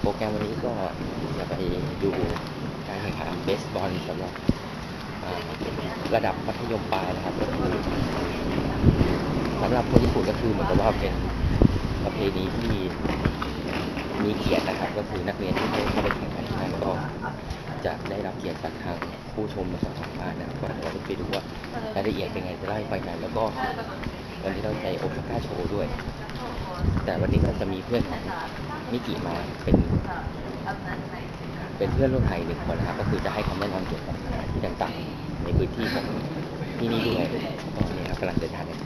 โปรแกรมวันนี้ก็จะไปดูการแข่งขันเบสบอลสำหรับระดับมัธยมปลายนะครับก็คือสำหรับคนญี่ปุ่นก็คือเหมือนกับว่าเป็นประเพณีที่มีเกียรตินะครับ ก็คือนักเรียนที่เข้าไปแข่งขันนั้นก็จะได้รับเกียรติจากทางผู้ชมและสัมภาษณ์นะครับก็เดี๋ยวเราไปดูว่ารายละเอียดเป็นไงจะไล่ไปกันแล้วก็วันนี้เราในโอซาก้าโชว์ด้วย แต่วันนี้เราจะมีเพื่อนของมิกิมาเป็น เป็นเพื่อนร่วมไทยหนึ่งคนนะครับ ก็คือจะให้คำแนะนำเกี่ยวกับสถานที่ต่างๆ ในพื้นที่ของที่นี่ด้วยตอนนี้ครับกำลังเดินทางกัน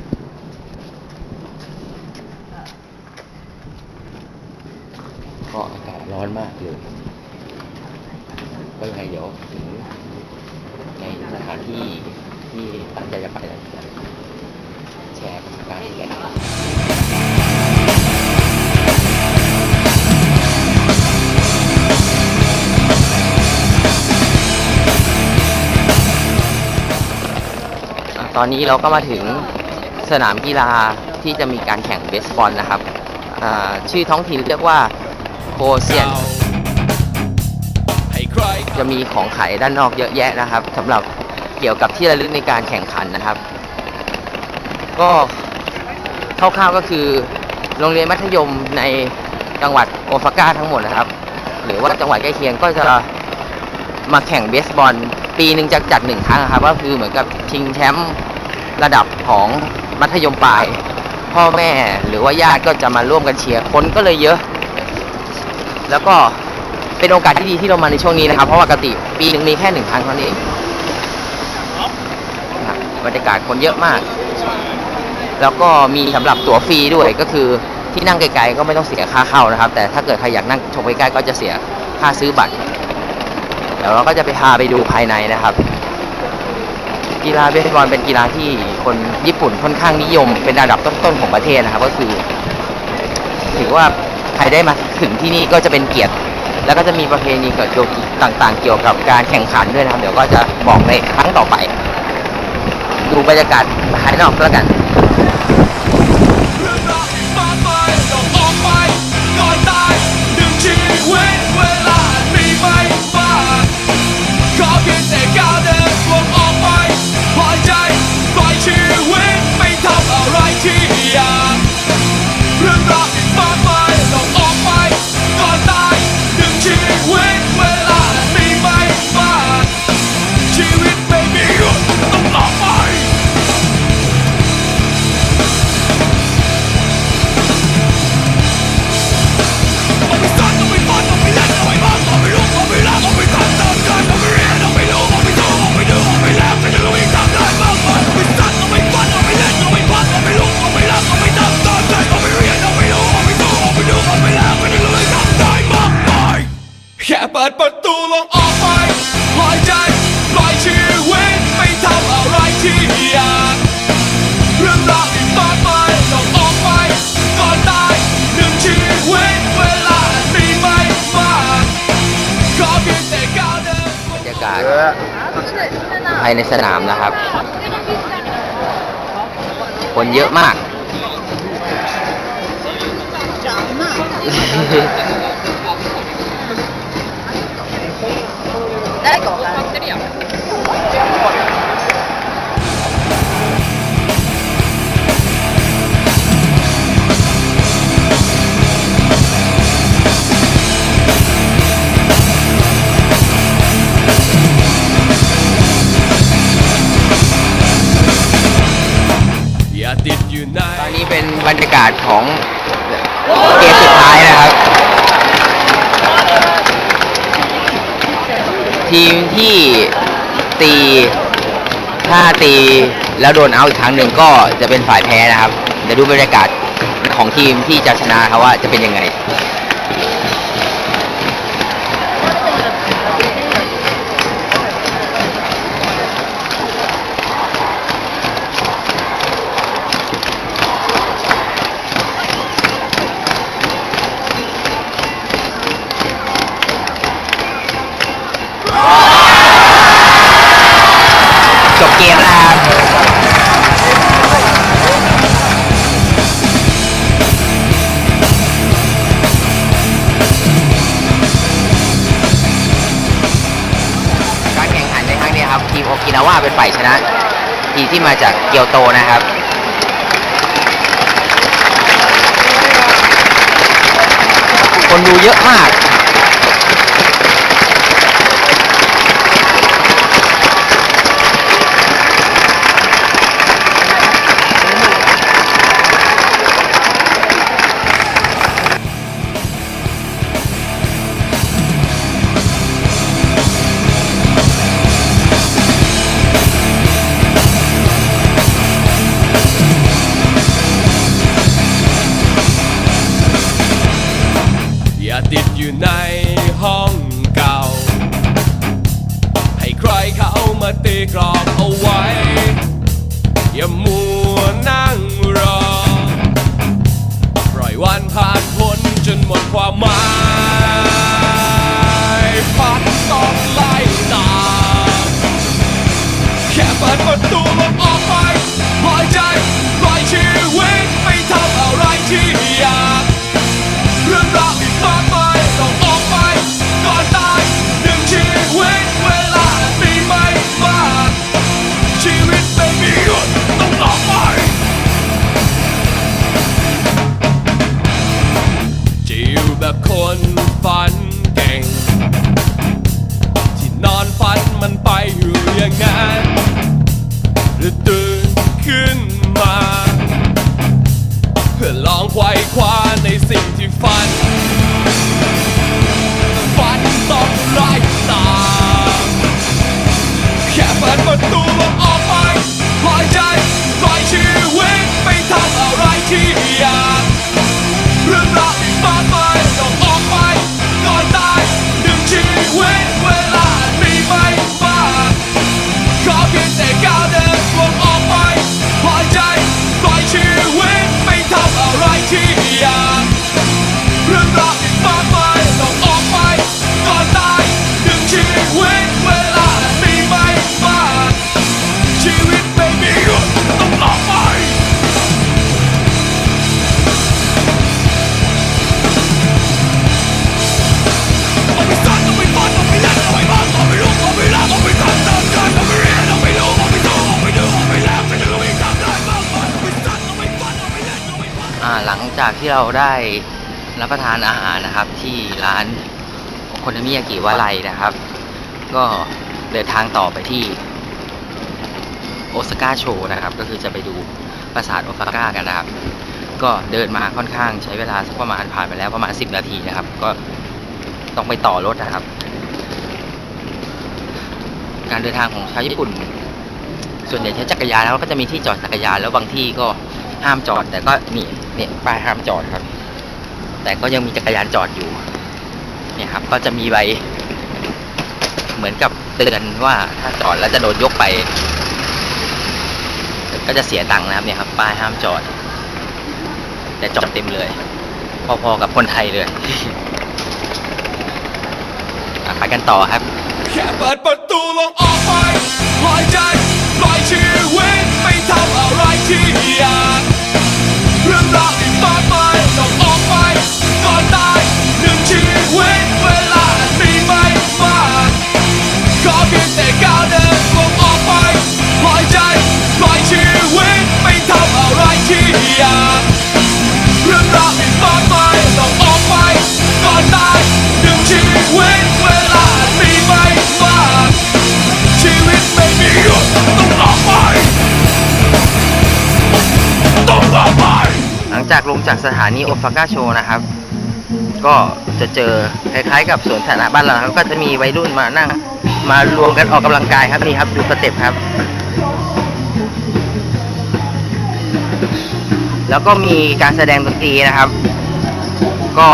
ก็อากาศร้อนมากเลยก็ยังไงเดี๋ยวถึงในสถานที่ที่ตั้งใจจะไปแล้วแชร์ประสบการณ์กัน ตอนนี้เราก็มาถึงสนามกีฬาที่จะมีการแข่งเบสบอลนะครับ ชื่อท้องถิ่นเรียกว่าโคเซียน จะมีของขายด้านนอกเยอะแยะนะครับสำหรับเกี่ยวกับที่ระลึกในการแข่งขันนะครับ ก็คร่าวๆก็คือโรงเรียนมัธยมในจังหวัดโอซาก้าทั้งหมดนะครับ หรือว่าจังหวัดใกล้เคียงก็จะมาแข่งเบสบอล ปีหนึ่งจะจัดหนึ่งครั้งครับ ก็คือเหมือนกับชิงแชมป์ระดับของมัธยมปลาย พ่อแม่หรือว่าญาติก็จะมาร่วมกันเชียร์คนก็เลยเยอะ แล้วก็เป็นโอกาสที่ดีที่เรามาในช่วงนี้นะครับ เพราะปกติปีหนึ่งมีแค่หนึ่งครั้งเท่านั้บรรยากาศคนเยอะมาก แล้วก็มีสำหรับตั๋วฟรีด้วยก็คือที่นั่งไกลๆก็ไม่ต้องเสียค่าเข้านะครับ แต่ถ้าเกิดใครอยากนั่งชมใกล้ๆก็จะเสียค่าซื้อบัตร ดี๋ยวเราก็จะไปพาไปดูภายในนะครับ กีฬาเบสบอลเป็นกีฬาที่คนญี่ปุ่นค่อนข้างนิยม เป็นระดับต้นๆของประเทศนะครับ ก็คือ ถือว่าใครได้มาถึงที่นี่ก็จะเป็นเกียรติ แล้วก็จะมีประเพณีเกิดขึ้นต่างๆ เกี่ยวกับการแข่งขันด้วยนะครับ เดี๋ยวก็จะบอกในครั้งต่อไป ดูบรรยากาศภายนอกก็แล้วกันเรื่อายในสนามนะครับ คนเยอะมากาสของเกมสุดท้ายนะครับ ทีมที่ตีถ้าตีแล้วโดนเอาอีกครั้งหนึ่งก็จะเป็นฝ่ายแพ้นะครับเดี๋ยวดูบรรยากาศของทีมที่จะชนะครับว่าจะเป็นยังไง เกมครับการแข่งขันในครั้งนี้ครับทีมโอกินาว่าเป็นฝ่ายชนะ ทีที่มาจากเกียวโตนะครับคนดูเยอะมาก ที่เราได้รับประทานอาหารนะครับ ที่ร้านโคนามิยากิวาไลนะครับ ก็เดินทางต่อไปที่โอซาก้าโชว์นะครับ ก็คือจะไปดูปราสาทโอซาก้ากันนะครับ ก็เดินมาค่อนข้างใช้เวลาสักประมาณผ่านไปแล้วประมาณ 10 นาทีนะครับ ก็ต้องไปต่อรถนะครับ การเดินทางของชาวญี่ปุ่น ส่วนใหญ่ใช้จักรยานแล้วก็จะมีที่จอดจักรยานแล้วบางที่ก็ห้ามจอดแต่ก็นี่ เนี่ยป้ายห้ามจอดครับ แต่ก็ยังมีจักรยานจอดอยู่ เนี่ยครับ ก็จะมีใบ เหมือนกับเตือนว่าถ้าจอดแล้วจะโดนยกไป ก็จะเสียตังค์นะครับเนี่ยครับ ป้ายห้ามจอด แต่จอดเต็มเลย พอๆกับคนไทยเลยไปกันต่อครับแค่เปิดประตูลงออกไปลอยใจลอยชีวิตไปทำอะไรที่อยาก เรื่อ จากลงจากสถานีโอซาก้าโชนะครับ ก็จะเจอคล้ายๆ กับสวนสาธารณะบ้านเราครับ ก็จะมีวัยรุ่นมานั่งมารวมกันออกกำลังกายครับนี่ครับดูสเต็ปครับ แล้วก็มีการแสดงดนตรีนะครับ ก็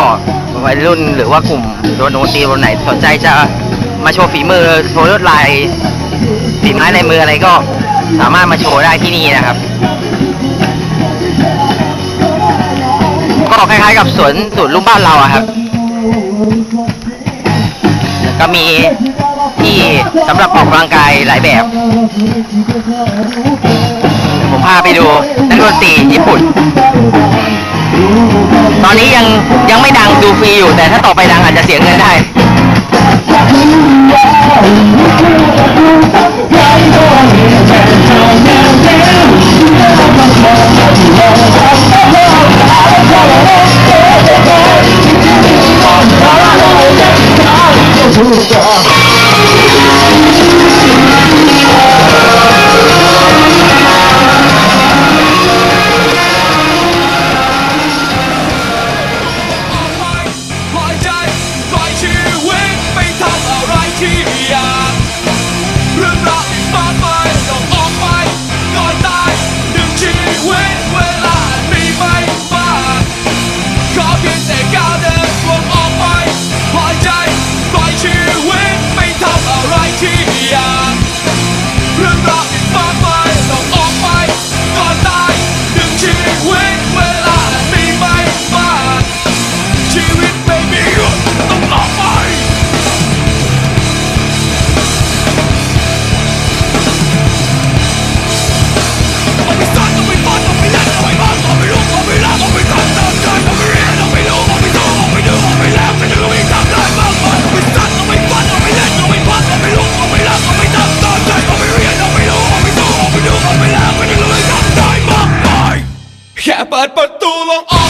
วัยรุ่นหรือว่ากลุ่มโดนดนตรีคนไหนสนใจจะมาโชว์ฝีมือโชว์ลวดลายฝีไม้ในมืออะไรก็สามารถมาโชว์ได้ที่นี่นะครับ อกคล้ายๆกับสวนสวนลุมบ้านเราอะครับก็มีที่สำหรับออกกำลังกายหลายแบบ ผมพาไปดูนักดนตรีญี่ปุ่น ตอนนี้ยังยังไม่ดังดูฟรีอยู่ แต่ถ้าต่อไปดังอาจจะเสียเงินได้ Puta Al partido.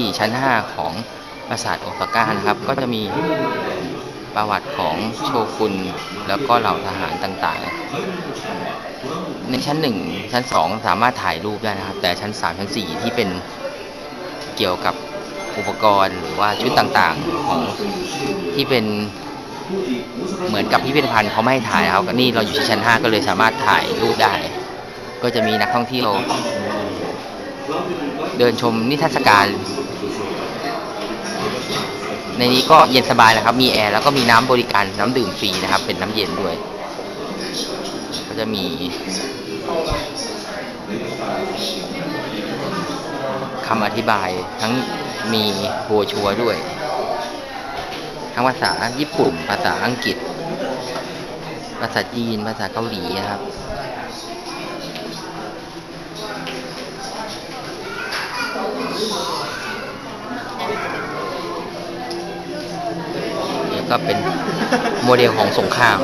ที่ชั้น 5 ของปราสาทโอซาก้านะครับ ก็จะมีประวัติของโชคุนแล้วก็เหล่าทหารต่างๆ ในชั้น 1 ชั้น 2 สามารถถ่ายรูปได้นะครับ แต่ชั้น 3 ชั้น 4 ที่เป็นเกี่ยวกับอุปกรณ์หรือว่าชุดต่างๆของที่เป็นเหมือนกับพิพิธภัณฑ์เขาไม่ให้ถ่ายครับนี่เราอยู่ที่ชั้น 5 ก็เลยสามารถถ่ายรูปได้ ก็จะมีนักท่องเที่ยวเดินชมนิทรรศการ ในนี้ก็เย็นสบายนะครับ มีแอร์แล้วก็มีน้ำบริการน้ำดื่มฟรีนะครับ เป็นน้ำเย็นด้วย ก็จะมีคำอธิบายทั้งมีโบชัวด้วย ทั้งภาษาญี่ปุ่น ภาษาอังกฤษ ภาษาจีน ภาษาเกาหลีนะครับ ก็เป็นโมเดลของสงคราม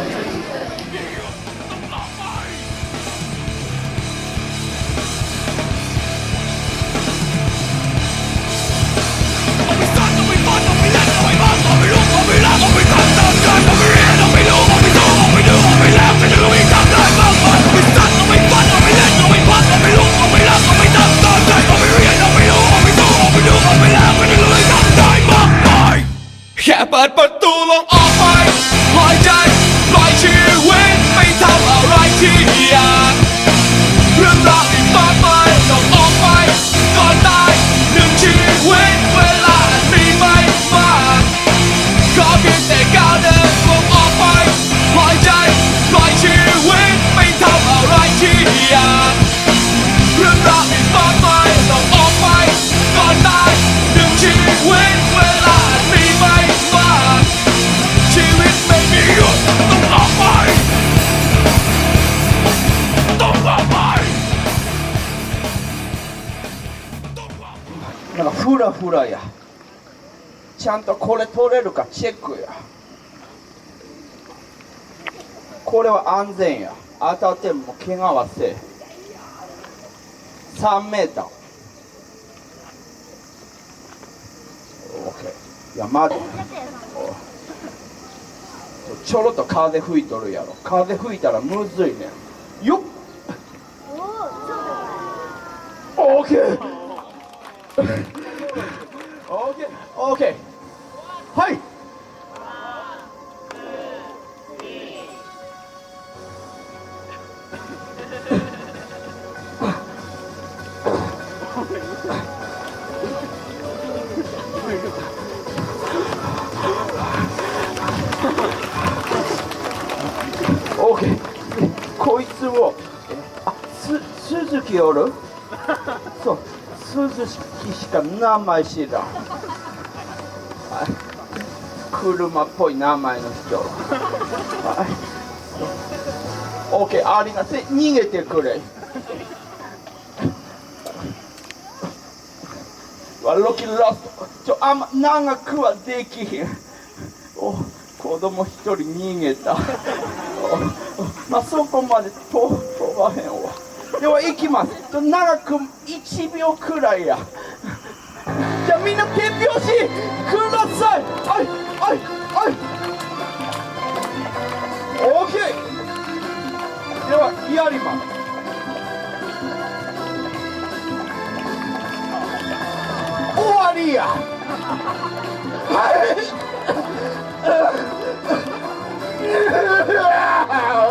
や。ちゃんとこれ取れるか？チェックや。これは安全や。当たっても怪我はせえ。3メーター。OK いやまだちょろっと風吹いとるやろ。風吹いたらむずいねよっ。OK OK はいオーこいつをあす鈴木おるそう鈴木しか名前知らん車っぽい名前の人。オーケーありがとう。逃げてくれ。ロキラスト。ちょあんま長くはできへん。お子供一人逃げた。まあそこまで飛ばへんわ。では行きます。ちょ長く1秒くらいや。じゃあみんな手拍子ください。はい。はいはい。OK ではイヤリマン。りや。は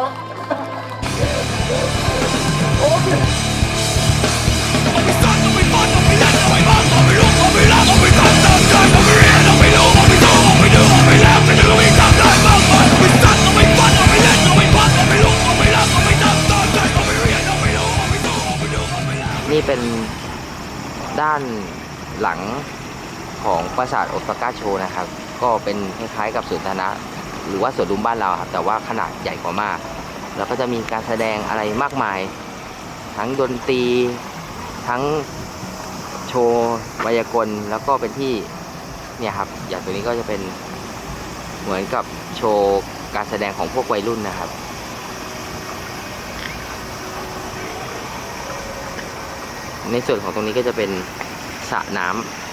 ปราสาทโอซาก้าโชนะครับ ก็เป็นคล้ายๆกับสวนสาธารณะหรือว่าสวนลุมบ้านเราครับ แต่ว่าขนาดใหญ่กว่ามาก แล้วก็จะมีการแสดงอะไรมากมาย ทั้งดนตรี ทั้งโชว์ไวยากลแล้วก็เป็นที่เนี่ยครับ อย่างตัวนี้ก็จะเป็นเหมือนกับโชว์การแสดงของพวกวัยรุ่นนะครับในส่วนของตรงนี้ก็จะเป็นสระน้ำ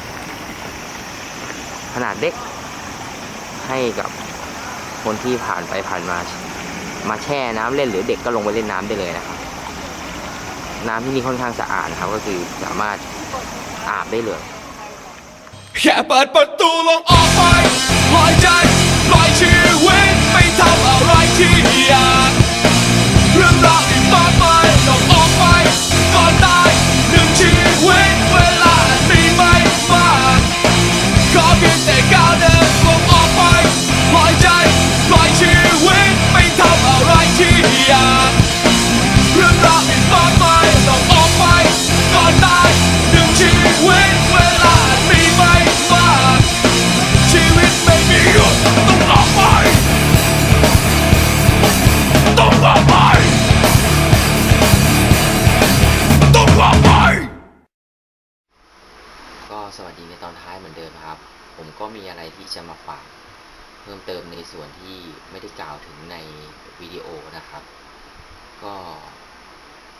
ขนาดเล็ก ให้กับคนที่ผ่านไปผ่านมา มาแช่น้ำเล่นหรือเด็กก็ลงไปเล่นน้ำได้เลยนะครับ น้ำที่นี่ค่อนข้างสะอาดนะครับ ก็คือสามารถอาบได้เลยแค่เปิดประตูลงออกไปปล่อยใจปล่อยชีวิตไปทำอะไรที่อยากเรื่องราวอีกมากมายต้องออกไปก่อนตายหนึ่งชีวิตเวลามีไม่มากขอเพีย เพื่อเราไปต่อไปต้องออกไปก่อนตายหนึ่งชีวิตเวลาไม่มากชีวิตไม่มีอีกต้องออกไปต้องออกไปต้องออกไปก็สวัสดีในตอนท้ายเหมือนเดิมครับ ผมก็มีอะไรที่จะมาฝาก เพิ่มเติมในส่วนที่ไม่ได้กล่าวถึงในวิดีโอนะครับ ก็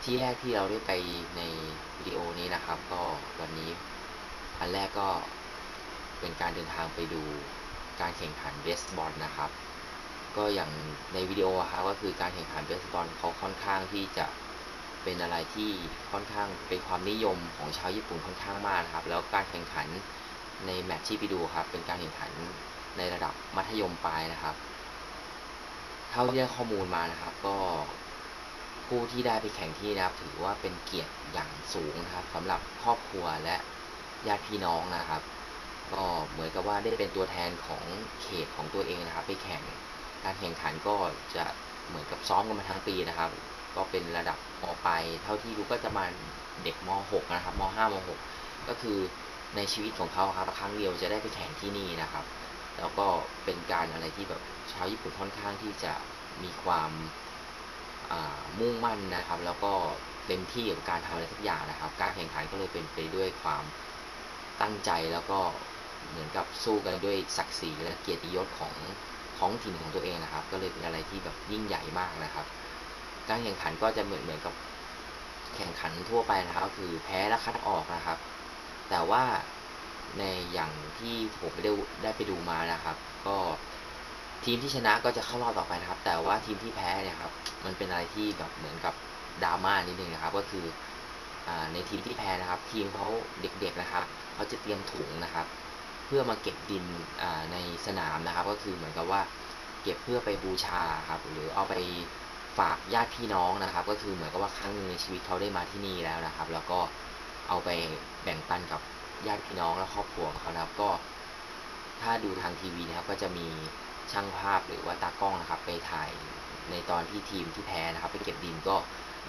ที่แรกที่เราได้ไปในวิดีโอนี้นะครับ ก็วันนี้อันแรกก็เป็นการเดินทางไปดูการแข่งขันเบสบอลนะครับ ก็อย่างในวิดีโอครับก็คือการแข่งขันเบสบอลเขาค่อนข้างที่จะเป็นอะไรที่ค่อนข้างเป็นความนิยมของชาวญี่ปุ่นค่อนข้างมากนะครับ แล้วการแข่งขันในแมตช์ที่ไปดูครับ เป็นการแข่งขัน ในระดับมัธยมปลายนะครับ เท่าที่ได้ข้อมูลมานะครับ ก็ผู้ที่ได้ไปแข่งที่นะครับ ถือว่าเป็นเกียรติอย่างสูงนะครับสำหรับครอบครัวและญาติพี่น้องนะครับ ก็เหมือนกับว่าได้เป็นตัวแทนของเขตของตัวเองนะครับ ไปแข่งการแข่งขันก็จะเหมือนกับซ้อมกันมาทั้งปีนะครับ ก็เป็นระดับมปลายเท่าที่รู้ก็จะมาเด็กม .6 นะครับม .5 ม .6 ก็คือในชีวิตของเขาครับครั้งเดียวจะได้ไปแข่งที่นี่นะครับ แล้วก็เป็นการอะไรที่แบบชาวญี่ปุ่นค่อนข้างที่จะมีความมุ่งมั่นนะครับ แล้วก็เต็มที่กับการทำอะไรทุกอย่างนะครับ การแข่งขันก็เลยเป็นไปด้วยความตั้งใจแล้วก็เหมือนกับสู้กันด้วยศักดิ์ศรีและเกียรติยศของท้องถิ่นของตัวเองนะครับ ก็เลยเป็นอะไรที่แบบยิ่งใหญ่มากนะครับ การแข่งขันก็จะเหมือนเหมือนกับแข่งขันทั่วไปนะครับ คือแพ้และคัดออกนะครับ แต่ว่า ในอย่างที่ผมได้ได้ไปดูมานะครับ ก็ทีมที่ชนะก็จะเข้ารอบต่อไปนะครับ แต่ว่าทีมที่แพ้เนี่ยครับ มันเป็นอะไรที่แบบเหมือนกับดราม่านิดนึงนะครับ ก็คือในทีมที่แพ้นะครับ ทีมเขาเด็กๆนะครับเขาจะเตรียมถุงนะครับ เพื่อมาเก็บดินในสนามนะครับ ก็คือเหมือนกับว่าเก็บเพื่อไปบูชาครับ หรือเอาไปฝากญาติพี่น้องนะครับ ก็คือเหมือนกับว่าครั้งหนึ่งในชีวิตเขาได้มาที่นี่แล้วนะครับ แล้วก็เอาไปแบ่งปันกับ ญาติพี่น้องและครอบครัวของเขานะครับก็ ถ้าดูทางทีวีนะครับ ก็จะมีช่างภาพหรือว่าตากล้องนะครับ ไปถ่ายในตอนที่ทีมที่แพ้นะครับ ไปเก็บดินก็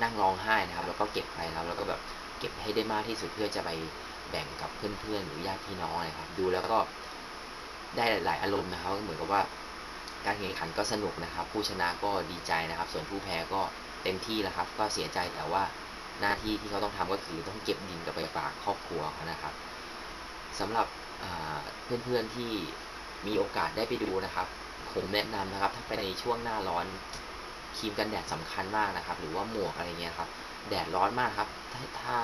นั่งร้องไห้นะครับ แล้วก็เก็บไปนะครับแล้วก็แบบเก็บให้ได้มากที่สุดเพื่อจะไปแบ่งกับเพื่อนๆหรือญาติพี่น้องนะครับ ดูแล้วก็ได้หลายอารมณ์นะครับเหมือนกับว่าการแข่งขันก็สนุกนะครับ ผู้ชนะก็ดีใจนะครับ ส่วนผู้แพ้ก็เต็มที่แล้วครับ ก็เสียใจแต่ว่าหน้าที่ที่เขาต้องทำก็คือต้องเก็บดินกลับไปฝากครอบครัวเขานะครับ สำหรับเพื่อนๆที่มีโอกาสได้ไปดูนะครับ ผมแนะนำนะครับ ถ้าไปในช่วงหน้าร้อนครีมกันแดดสำคัญมากนะครับ หรือว่าหมวกอะไรเงี้ยครับ แดดร้อนมากครับ ถ้าถ้า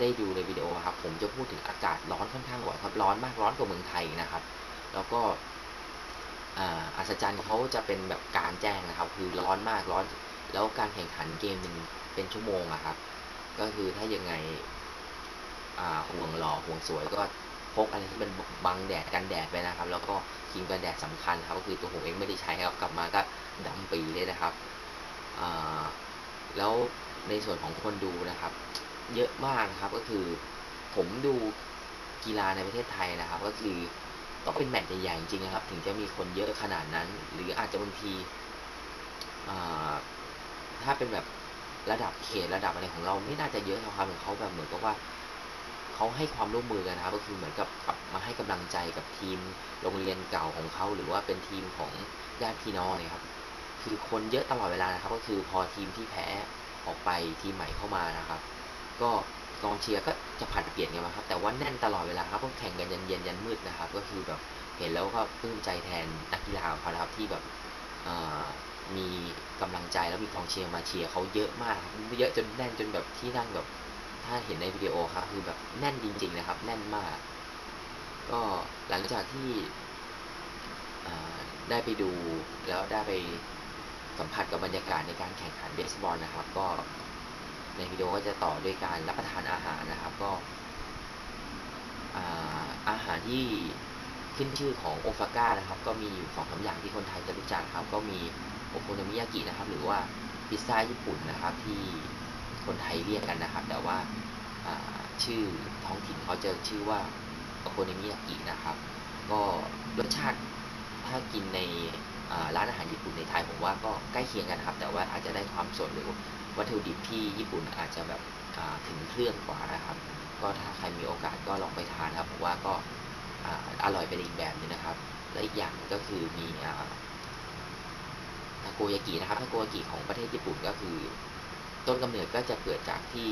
ได้ดูในวิดีโอครับ ผมจะพูดถึงอากาศร้อนค่อนข้างบ่อยครับ ร้อนมากร้อนกว่าเมืองไทยนะครับ แล้วก็อัศจรรย์เขาจะเป็นแบบกลารแจ้งนะครับ คือร้อนมากร้อน แล้วการแข่งขันเกมหนึ่งเป็นชั่วโมงอะครับ ก็คือถ้ายังไง ห่วงหล่อห่วงสวยก็พกอะไรที่เป็นบังแดดกันแดดไปนะครับ แล้วก็ครีมกันแดดสำคัญครับก็คือตัวผมเองไม่ได้ใช้ครับกลับมาก็ดำปีเลยนะครับแล้วในส่วนของคนดูนะครับ เยอะมากนะครับก็คือผมดูกีฬาในประเทศไทยนะครับ ก็คือต้องเป็นแมตช์ใหญ่ๆจริงๆนะครับ ถึงจะมีคนเยอะขนาดนั้น หรืออาจจะบางทีถ้าเป็นแบบระดับเขตระดับอะไรของเราไม่น่าจะเยอะเท่าความของเขาแบบเหมือนกับว่า เขาให้ความร่วมมือกันนะครับก็คือเหมือนกับกลับมาให้กำลังใจกับทีมโรงเรียนเก่าของเขา หรือว่าเป็นทีมของญาติพี่น้องเนี่ยครับคือคนเยอะตลอดเวลานะครับ ก็คือพอทีมที่แพ้ออกไปทีมใหม่เข้ามานะครับ ก็กองเชียร์ก็จะผัดเปลี่ยนกันมาครับ แต่ว่าแน่นตลอดเวลาครับต้องแข่งกันยันเย็นยันมืดนะครับ ก็คือแบบเห็นแล้วก็ปลื้มใจแทนนักกีฬาของเขาครับที่แบบมีกำลังใจแล้วมีกองเชียร์มาเชียร์เขาเยอะมากครับเยอะจนแน่นจนแบบที่นั่งแบบ ถ้าเห็นในวิดีโอครับคือแบบแน่นจริงๆนะครับ แน่นมาก ก็หลังจากที่ได้ไปดูแล้วได้ไปสัมผัสกับบรรยากาศในการแข่งขันเบสบอลนะครับ ก็ในวิดีโอก็จะต่อด้วยการรับประทานอาหารนะครับ ก็อาอาหารที่ขึ้นชื่อของโอฟาก้านะครับ ก็มีอยู่สองสาอย่างที่คนไทยจะรู้จักครับ ก็มีโอโคโนมิยากินะครับ หรือว่าพิซซ่าญี่ปุ่นนะครับที่ คนไทยเรียกกันนะครับ แต่ว่าชื่อท้องถิ่นเขาจะชื่อว่าโอโคโนมิยากินะครับ ก็รสชาติถ้ากินในร้านอาหารญี่ปุ่นในไทยผมว่าก็ใกล้เคียงกันครับ แต่ว่าอาจจะได้ความสดหรือวัตถุดิบที่ญี่ปุ่นอาจจะแบบถึงเครื่องกว่านะครับ ก็ถ้าใครมีโอกาสก็ลองไปทานครับผมว่าก็ออร่อยไปอีกแบบนึงนะครับ และอีกอย่างก็คือมีอทาโกยากินะครับทาโกยากิของประเทศญี่ปุ่นก็คือ ต้นกำเนิดก็จะเกิดจากที่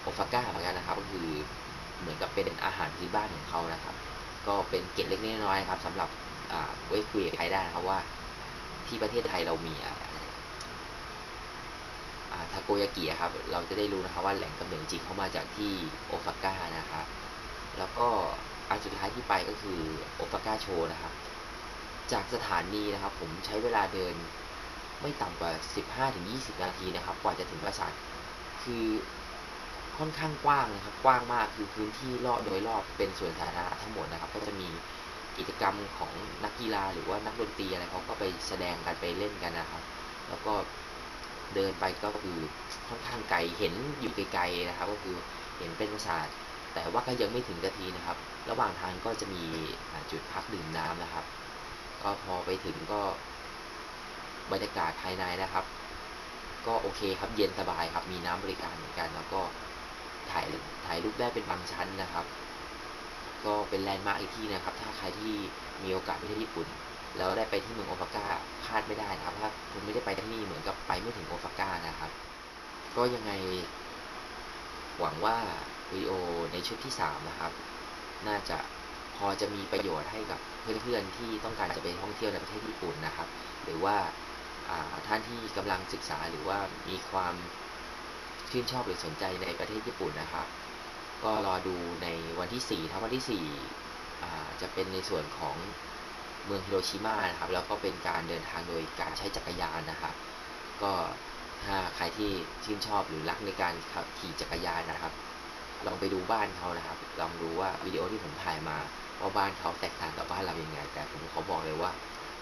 โอฟาก้าเหมือนกันนะครับ ก็คือเหมือนกับเป็นอาหารพื้นบ้านของเขานะครับ ก็เป็นเกร็ดเล็กน้อยๆครับสำหรับไว้คุยกับใครได้นะครับว่า ที่ประเทศไทยเรามีอะทาโกยากิครับ เราจะได้รู้นะครับว่าแหล่งกำเนิดจริงเขามาจากที่โอซาก้านะครับ แล้วก็อันสุดท้ายที่ไปก็คือโอซาก้าโชนะครับ จากสถานีนะครับ ผมใช้เวลาเดิน ไม่ต่ำกว่า 15-20 นาทีนะครับ กว่าจะถึงปราสาทคือค่อนข้างกว้างนะครับกว้างมากคือพื้นที่รอบโดยรอบเป็นสวนสาธารณะทั้งหมดนะครับ ก็จะมีกิจกรรมของนักกีฬาหรือว่านักดนตรีอะไรเขาก็ไปแสดงกันไปเล่นกันนะครับ แล้วก็เดินไปก็คือค่อนข้างไกลเห็นอยู่ไกลๆนะครับ ก็คือเห็นเป็นปราสาทแต่ว่าก็ยังไม่ถึงนาทีนะครับ ระหว่างทางก็จะมีจุดพักดื่มน้ำนะครับ ก็พอไปถึงก็ บรรยากาศภายในนะครับ ก็โอเคครับเย็นสบายครับมีน้ำบริการเหมือนกัน แล้วก็ถ่ายถ่ายรูปได้เป็นบางชั้นนะครับ ก็เป็นแลนด์มาร์กอีกที่นะครับ ถ้าใครที่มีโอกาสไปเที่ยวญี่ปุ่น แล้วได้ไปที่เมืองโอซาก้าพลาดไม่ได้นะครับถ้าคุณไม่ได้ไปที่นี่เหมือนกับไปไม่ถึงโอซาก้านะครับ ก็ยังไง หวังว่าวิดีโอในชุดที่ 3 นะครับ น่าจะพอจะมีประโยชน์ให้กับเพื่อนๆที่ต้องการจะไปท่องเที่ยวในประเทศญี่ปุ่นนะครับ หรือว่า ท่านที่กำลังศึกษาหรือว่ามีความชื่นชอบหรือสนใจในประเทศญี่ปุ่นนะครับ ก็รอดูในวันที่4ถ้าวันที่4อ่จะเป็นในส่วนของเมืองฮิโรชิมานะครับ แล้วก็เป็นการเดินทางโดยการใช้จักรยานนะครับ ก็ถ้าใครที่ชื่นชอบหรือรักในการขับขี่จักรยานนะครับ ลองไปดูบ้านเขานะครับ ลองดูว่าวิดีโอที่ผมถ่ายมาว่าบ้านเขาแตกต่างกับบ้านเรายังไง แต่ผมขาบอกเลยว่า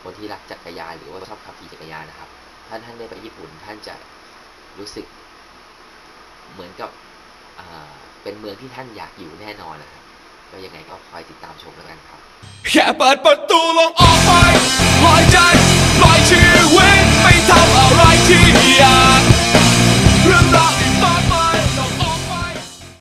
คนที่รักจักรยานหรือว่าชอบขับขี่จักรยานนะครับ ท่านท่านได้ไปญี่ปุ่นท่านจะรู้สึกเหมือนกับเป็นเมืองที่ท่านอยากอยู่แน่นอนนะครับก็ยังไงก็คอยติดตามชมแล้วกันครับแค่เปิดประตูลงออกไปลอยใจลอยชีวิตไปทำอะไรที่อยากเรื่องราว